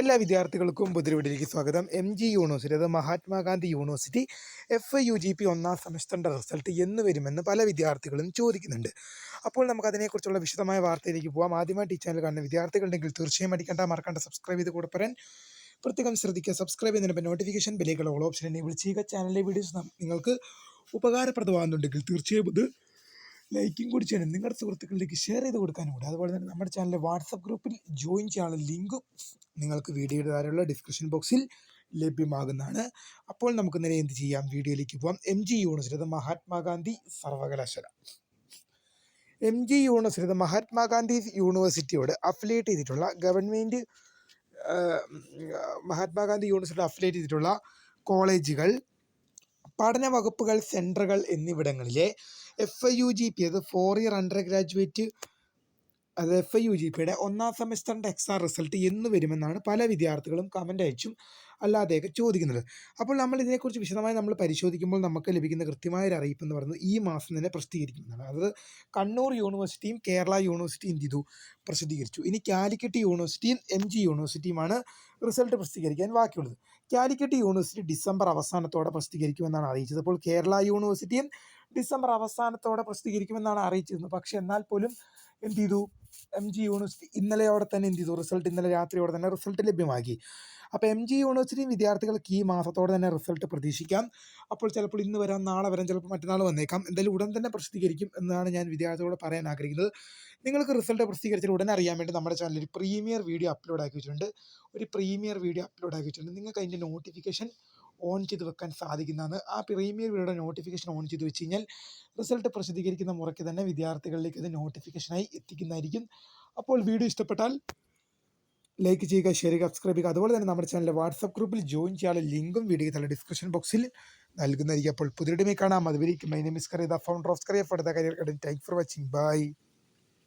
എല്ലാ വിദ്യാർത്ഥികൾക്കും പുതിരിവിടിലേക്ക് സ്വാഗതം. എം ജി യൂണിവേഴ്സിറ്റി അത് Mahatma Gandhi university F U G P ഒന്നാം സെമസ്റ്ററിന്റെ റിസൾട്ട് എന്ന് വരുമെന്ന് പല വിദ്യാർത്ഥികളും ചോദിക്കുന്നുണ്ട്. അപ്പോൾ നമുക്ക് അതിനെക്കുറിച്ചുള്ള വിശദമായ വാർത്തയിലേക്ക് പോകാം ആദ്യമായിട്ട് ഈ ചാനൽ കാണുന്ന വിദ്യാർത്ഥികളുണ്ടെങ്കിൽ തീർച്ചയായും അടിക്കേണ്ട മറക്കേണ്ട സബ്സ്ക്രൈബ് ചെയ്ത് കൂടെ പറയാൻ പ്രത്യേകം ശ്രദ്ധിക്കുക. സബ്സ്ക്രൈബ് ചെയ്യുന്നതിന് നോട്ടിഫിക്കേഷൻ ബില്ലേക്കുള്ള ഓൾ ഓപ്ഷൻ എനേബിൾ ചെയ്യുക. ചാനലിലെ വീഡിയോസ് നിങ്ങൾക്ക് ഉപകാരപ്രദമാകുന്നുണ്ടെങ്കിൽ തീർച്ചയായും ഇത് ലൈക്കും കൂടി ചെയ്യണം നിങ്ങളുടെ സുഹൃത്തുക്കളിലേക്ക് ഷെയർ ചെയ്ത് കൊടുക്കാനും കൂടി. അതുപോലെ തന്നെ നമ്മുടെ ചാനലിലെ വാട്സപ്പ് ഗ്രൂപ്പിൽ ജോയിൻ ചെയ്യാനുള്ള ലിങ്കും നിങ്ങൾക്ക് വീഡിയോയുടെ താരമുള്ള ഡിസ്ക്രിപ്ഷൻ ബോക്സിൽ ലഭ്യമാകുന്നതാണ്. അപ്പോൾ നമുക്ക് നേരെ എന്ത് ചെയ്യാം? വീഡിയോയിലേക്ക് പോകാം എം ജി യൂണിവേഴ്സിറ്റി മഹാത്മാഗാന്ധി സർവകലാശാല എം ജി യൂണിവേഴ്സിറ്റി മഹാത്മാഗാന്ധി യൂണിവേഴ്സിറ്റിയോട് അഫിലിയേറ്റ് ചെയ്തിട്ടുള്ള ഗവൺമെന്റ് മഹാത്മാഗാന്ധി യൂണിവേഴ്സിറ്റി അഫിലിയേറ്റ് ചെയ്തിട്ടുള്ള കോളേജുകൾ പഠന വകുപ്പുകൾ സെന്ററുകൾ എന്നിവിടങ്ങളിലെ F I U G P അത് ഫോർ ഇയർ അണ്ടർ ഗ്രാജുവേറ്റ് അത് എഫ് ഐ യു ജി പിയുടെ ഒന്നാം സെമസ്റ്ററിന്റെ എക്സാം റിസൾട്ട് എന്ന് വരുമെന്നാണ് പല വിദ്യാർത്ഥികളും കമന്റ് അയച്ചും അല്ലാതെയൊക്കെ ചോദിക്കുന്നത്. അപ്പോൾ നമ്മൾ ഇതിനെക്കുറിച്ച് വിശദമായി നമ്മൾ പരിശോധിക്കുമ്പോൾ നമുക്ക് ലഭിക്കുന്ന കൃത്യമായ ഒരു അറിയിപ്പ് എന്ന് പറയുന്നത് ഈ മാസം തന്നെ പ്രസിദ്ധീകരിക്കുന്നതാണ്. അതായത് കണ്ണൂർ യൂണിവേഴ്സിറ്റിയും കേരള യൂണിവേഴ്സിറ്റിയും എന്ത് പ്രസിദ്ധീകരിച്ചു. ഇനി കാലിക്കറ്റ് യൂണിവേഴ്സിറ്റിയും എം ജി യൂണിവേഴ്സിറ്റിയുമാണ് റിസൾട്ട് പ്രസിദ്ധീകരിക്കാൻ ബാക്കിയുള്ളത്. കാലിക്കറ്റ് യൂണിവേഴ്സിറ്റി ഡിസംബർ അവസാനത്തോടെ പ്രസിദ്ധീകരിക്കുമെന്നാണ് അറിയിച്ചത്. അപ്പോൾ കേരള യൂണിവേഴ്സിറ്റിയും ഡിസംബർ അവസാനത്തോടെ പ്രസിദ്ധീകരിക്കുമെന്നാണ് അറിയിച്ചിരുന്നത്. പക്ഷെ എന്നാൽ പോലും എന്ത് ചെയ്തു? എം ജി യൂണിവേഴ്സിറ്റി ഇന്നലെ അവിടെ തന്നെ എന്ത് ചെയ്തു? റിസൾട്ട് ഇന്നലെ രാത്രി അവിടെ തന്നെ റിസൾട്ട് ലഭ്യമാക്കി. അപ്പോൾ എം ജി യൂണിവേഴ്സിറ്റി വിദ്യാർത്ഥികൾക്ക് ഈ മാസത്തോടെ തന്നെ റിസൾട്ട് പ്രതീക്ഷിക്കാം. അപ്പോൾ ചിലപ്പോൾ ഇന്ന് വരാം നാളെ വരാം ചിലപ്പോൾ മറ്റന്നാൾ വന്നേക്കാം. എന്തായാലും ഉടൻ തന്നെ പ്രസിദ്ധീകരിക്കും എന്നാണ് ഞാൻ വിദ്യാർത്ഥികളോട് പറയാൻ ആഗ്രഹിക്കുന്നത്. നിങ്ങൾക്ക് റിസൾട്ട് പ്രസിദ്ധീകരിച്ചാൽ ഉടനെ അറിയാൻ വേണ്ടി നമ്മുടെ ചാനലിൽ ഒരു പ്രീമിയർ വീഡിയോ അപ്ലോഡ് ആക്കി വെച്ചിട്ടുണ്ട്. ഒരു പ്രീമിയർ വീഡിയോ അപ്ലോഡ് ആക്കി വെച്ചിട്ടുണ്ട്. നിങ്ങൾക്ക് അതിന്റെ നോട്ടിഫിക്കേഷൻ ഓൺ ചെയ്ത് വെക്കാൻ സാധിക്കുന്നതാണ്. ആ പ്രീമിയർ വീഡിയോയുടെ നോട്ടിഫിക്കേഷൻ ഓൺ ചെയ്ത് വെച്ച് കഴിഞ്ഞാൽ റിസൾട്ട് പ്രസിദ്ധീകരിക്കുന്ന മുറയ്ക്ക് തന്നെ വിദ്യാർത്ഥികളിലേക്ക് അത് നോട്ടിഫിക്കേഷനായി എത്തിക്കുന്നതായിരിക്കും. അപ്പോൾ വീഡിയോ ഇഷ്ടപ്പെട്ടാൽ ലൈക്ക് ചെയ്യുക ഷെയർ ചെയ്യുക സബ്സ്ക്രൈബ് ചെയ്യുക. അതുപോലെ തന്നെ നമ്മുടെ ചാനലിലെ വാട്സപ്പ് ഗ്രൂപ്പിൽ ജോയിൻ ചെയ്യാനുള്ള ലിങ്കും വീഡിയോ തന്നെ ഡിസ്ക്രിപ്ഷൻ ബോക്സിൽ നൽകുന്നതായിരിക്കും. അപ്പോൾ പുതിയ കാണാം. അതുവരെയും my name is Kariya the founder of Kariya for the career thank for watching bye